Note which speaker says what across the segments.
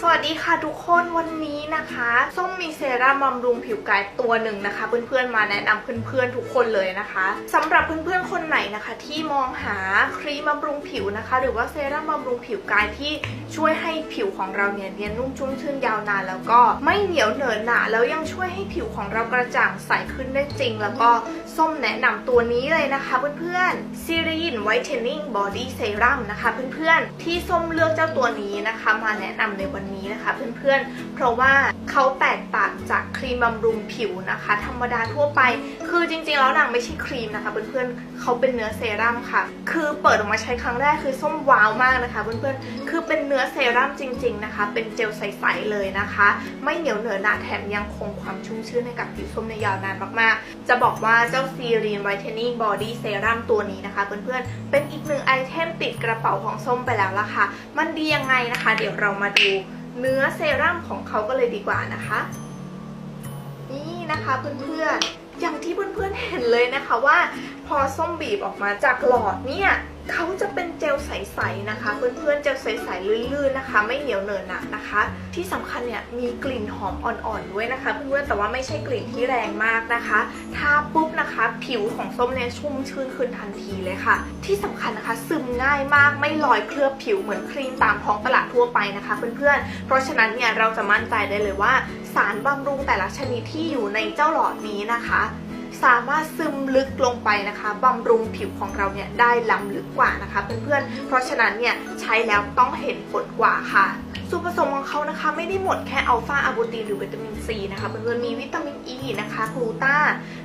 Speaker 1: สวัสดีค่ะทุกคนวันนี้นะคะส้มมีเซรั่มบำรุงผิวกายตัวหนึ่งนะคะ เพื่อนๆมาแนะนำเพื่อนๆทุกคนเลยนะคะสำหรับเพื่อนๆคนไหนนะคะ ที่มองหาครีมบำรุงผิวนะคะ หรือว่าเซรั่มบำรุงผิวกายที่ช่วยให้ผิวของเราเนี่ยเนียนนุ่มชุ่มชื่นยาวนานแล้วก็ไม่เหนียวเหนอะหนะแล้วยังช่วยให้ผิวของเรากระจ่างใสขึ้นได้จริง แล้วก็ส้มแนะนำตัวนี้เลยนะคะ เพื่อนๆซีรีนไวท์เทนนิ่งบอดี้เซรั่มนะคะ เพื่อนๆที่ส้มเลือกเจ้าตัวนี้นะคะ มาแนะนำในวันนี้นะคะเพื่อนๆ เพราะว่าเขาแตกต่างจากครีมบำรุงผิวนะคะ ธรรมดาทั่วไป คือจริงๆแล้วนางไม่ใช่ครีมนะคะเพื่อนๆเขาเป็นเนื้อเซรั่มค่ะ คือเปิดออกมาใช้ครั้งแรกคือส้มว้าวมากนะคะเพื่อนๆ คือเป็นเนื้อเซรั่มจริง ๆนะคะ เป็นเจลใสๆเลยนะคะ ไม่เหนียวเหนอะหนะแถมยังคงความชุ่มชื่นให้กับผิวส้มในยาวนานมากๆ จะบอกว่าเจ้าซีรีนไวท์เทนนิ่งบอดี้เซรั่มตัวนี้นะคะเพื่อนๆ เป็นอีกหนึ่งไอเทมติดกระเป๋าของส้มไปแล้วล่ะค่ะ มันดียังไงนะคะ เดี๋ยวเรามาดู เนื้อเซรั่มของเขาก็เลยดีกว่านะคะ นี่นะคะเพื่อนๆอย่างที่เพื่อนๆเห็นเลยนะคะว่า พอส้มบีบออกมาจากหลอดเนี่ย เขาจะเป็นเจลใสๆนะคะ เพื่อนๆเจลใสๆลื่นๆนะคะ ไม่เหนียวเหนอะหนะนะคะ ที่สำคัญเนี่ยมีกลิ่นหอมอ่อนๆด้วยนะคะ เพื่อนๆแต่ว่าไม่ใช่กลิ่นที่แรงมากนะคะทาปุ๊บนะคะ ผิวของส้มเนี่ยชุ่มชื่นขึ้นทันทีเลยค่ะ ที่สำคัญนะคะ ซึมง่ายมากไม่ลอยเคลือบผิวเหมือนครีมตามท้องตลาดทั่วไปนะคะ เพื่อนๆเพราะฉะนั้นเนี่ยเราจะมั่นใจได้เลยว่า สารบำรุงแต่ละชนิดที่อยู่ในเจ้าหลอดนี้นะคะ สามารถซึมลึกลงไปนะคะบำรุงผิวของเราเนี่ยได้ล้ำลึกกว่านะคะเพื่อนๆ เพราะฉะนั้นเนี่ยใช้แล้วต้องเห็นผลกว่าค่ะส่วนผสมของเขานะคะไม่ได้หมดแค่อัลฟาอะบูตินหรือวิตามินซีนะคะเพื่อนๆมีวิตามินอ e ีนะคะกลูตา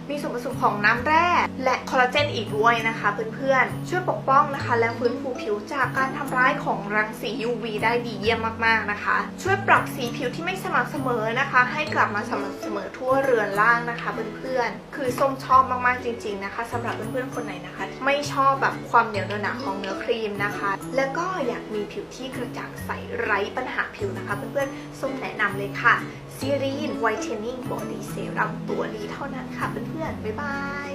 Speaker 1: มีส่วนผสมของน้ำแร่ และคอลลาเจนอีกด้วยนะคะเพื่อนๆ ช่วยปกป้องนะคะ และฟื้นฟูผิวจากการทำร้ายของรังสี UV ได้ดีเยี่ยมมากๆนะคะ ช่วยปรับสีผิวที่ไม่สม่ำเสมอนะคะ ให้กลับมาสม่ำเสมอทั่วเรือนร่างนะคะเพื่อนๆ คือส้มชอบมากๆจริง ๆนะคะสำหรับเพื่อนๆคนไหนนะคะ ไม่ชอบแบบความเหนียวเหนอะของเนื้อครีมนะคะ แล้วก็อยากมีผิวที่กระจ่างใสไร้ปัญหาผิวนะคะ เพื่อนๆส้มแนะนำเลยค่ะ ซีรีนไวท์เทนนิ่งบอดี้เซรั่มตัวนี้เท่านั้นค่ะเพื่อนๆ บ๊ายบาย